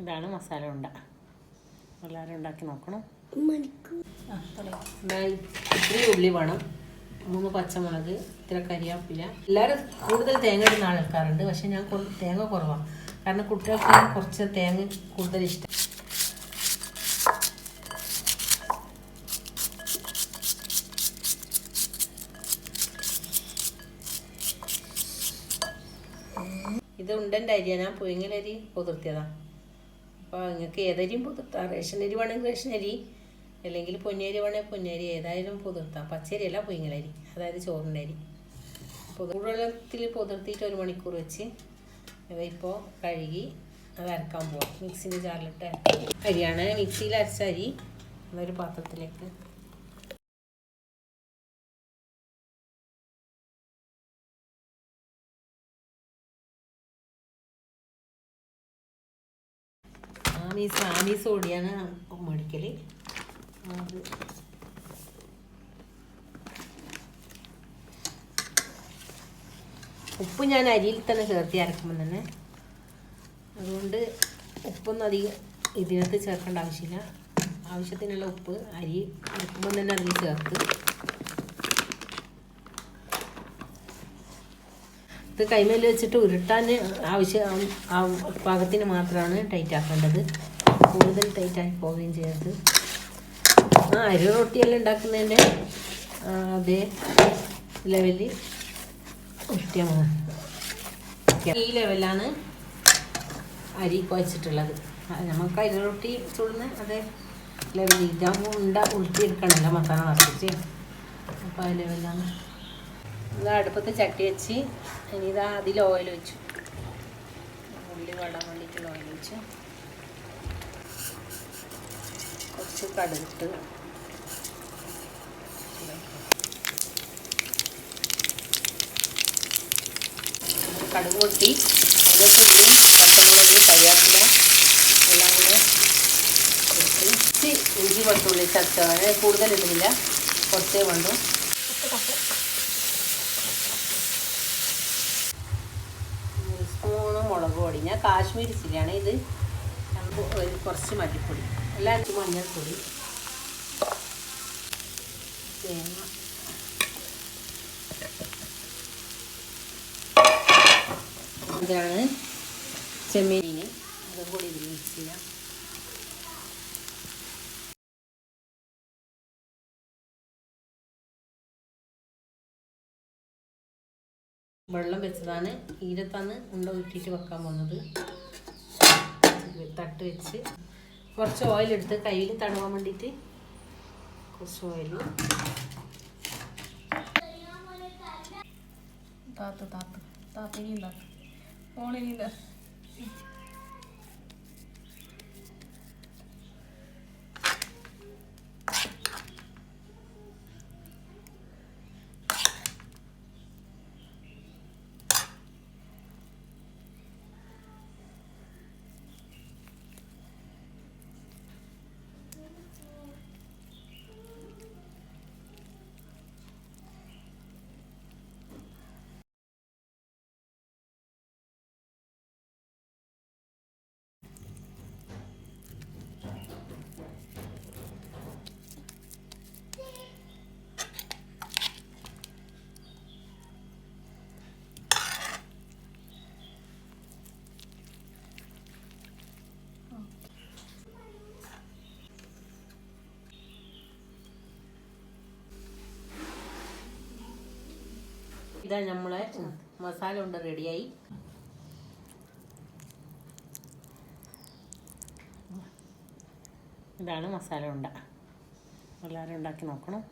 ഇതാണ് മസാല ഉണ്ട. എല്ലാവരും ഉണ്ടാക്കി നോക്കണം. ഇത്രയും ഉള്ളി വേണം. മൂന്ന് പച്ചമുളക് ഇത്ര കരിയാപ്പില. എല്ലാവരും കൂടുതൽ തേങ്ങ ഇടുന്ന ആൾക്കാരുണ്ട്. പക്ഷെ ഞാൻ തേങ്ങ കുറവാണ് കാരണം കുട്ടികൾക്ക് കുറച്ച് തേങ്ങ കൂടുതൽ ഇഷ്ടം. ഇത് ഉണ്ടന്റെ അരിയാണ് ഞാൻ പുഴുങ്ങലരി പുതിർത്തിയതാണ് അപ്പോൾ നിങ്ങൾക്ക് ഏതരിയും പുതിർത്താം റേഷൻ അരി വേണമെങ്കിൽ റേഷൻ അരി അല്ലെങ്കിൽ പൊന്നരി വേണമെങ്കിൽ പൊന്നരി ഏതായാലും പുതിർത്താം പച്ചരി അല്ല പുഴുങ്ങലരി അതായത് ചോറിന്റെ അരി. ചൂടുവെള്ളത്തിൽ പുതിർത്തിയിട്ട് ഒരു മണിക്കൂർ വെച്ച് ഇപ്പോൾ കഴുകി അത് അരക്കാൻ പോവാം. മിക്സിന്റെ അരക്കാം. അരിയാണ് മിക്സിയിൽ അരച്ച അരി. അതൊരു പാത്രത്തിലേക്ക് ആമീസ് ആമീസ് ഓടിയാണ് മേടിക്കൽ ഉപ്പ് ഞാൻ അരിയിൽ തന്നെ ചേർത്തി അരക്കുമ്പോൾ തന്നെ. അതുകൊണ്ട് ഉപ്പൊന്നും അധികം ഇതിനകത്ത് ചേർക്കേണ്ട ആവശ്യമില്ല. ആവശ്യത്തിനുള്ള ഉപ്പ് അരി അരക്കുമ്പോൾ തന്നെ അതിൽ ചേർത്ത്. ഇത് കൈമേൽ വെച്ചിട്ട് ഉരുട്ടാൻ ആവശ്യം പാകത്തിന് മാത്രമാണ് ടൈറ്റ് ആക്കേണ്ടത്. കൂടുതൽ ടൈറ്റായി പോവുകയും ചെയ്യരുത്. ആ അരി റൊട്ടിയെല്ലാം ഉണ്ടാക്കുന്നതിന്റെ അതേ ലെവലിൽ ഉരുട്ടിയാൽ ഈ ലെവലാണ് അരി കുഴച്ചിട്ടുള്ളത്. നമുക്ക് അരി റൊട്ടി ചുടുന്ന അതേ ലെവലിൽ ഇതാകുമ്പോൾ ഉണ്ട ഉരുട്ടിയെടുക്കണമല്ലോ മസാല നിറച്ചിട്ട് അപ്പോൾ ആ ലെവലാണ് ഇതാ അടുപ്പത്ത് ചട്ടി വെച്ച് ഇനി ഇതാ അതിൽ ഓയിൽ വെച്ചു ഉള്ളി വടാൻ വേണ്ടിയിട്ടുള്ള ഓയിൽ വെച്ചു കുറച്ച് കടുകിട്ട് കടുക് പൊട്ടി. അതിലേക്ക് ഉള്ളി പച്ചമുളക് കറിവേപ്പില എല്ലാം കൂടെ ഇട്ട് ഇഞ്ചി വെളുത്തുള്ളി ചതച്ചതാണ് കൂടുതൽ ഇടുന്നില്ല. കുറച്ചേ വേണ്ടു. സ്പൂണ് മുളക് പൊടി. ഞാൻ കാശ്മീരി ചില്ലിയാണ് ഇത്. കുറച്ച് മല്ലിപ്പൊടി. എല്ലാവർക്കും മഞ്ഞൾപ്പൊടി. തേങ്ങ. ഇതാണ് ചെമ്മീൻ അതും കൂടി ഇതിൽ മിക്സ് ചെയ്യാം. വെള്ളം വെച്ചതാണ്. ഈരത്താണ് ഉണ്ട ഉരുട്ടിയിട്ട് വെക്കാൻ പോകുന്നത് തട്ട് വെച്ച്. കുറച്ച് ഓയിൽ എടുത്ത് കയ്യിൽ തടവാൻ വേണ്ടിയിട്ട് കുറച്ച് ഓയിൽ താത്ത താത്ത താത്ത ഇനി എന്താ ഇതാ നമ്മളെ മസാല ഉണ്ട് റെഡിയായി. ഇതാണ് മസാല ഉണ്ട. എല്ലാവരും ഉണ്ടാക്കി നോക്കണം.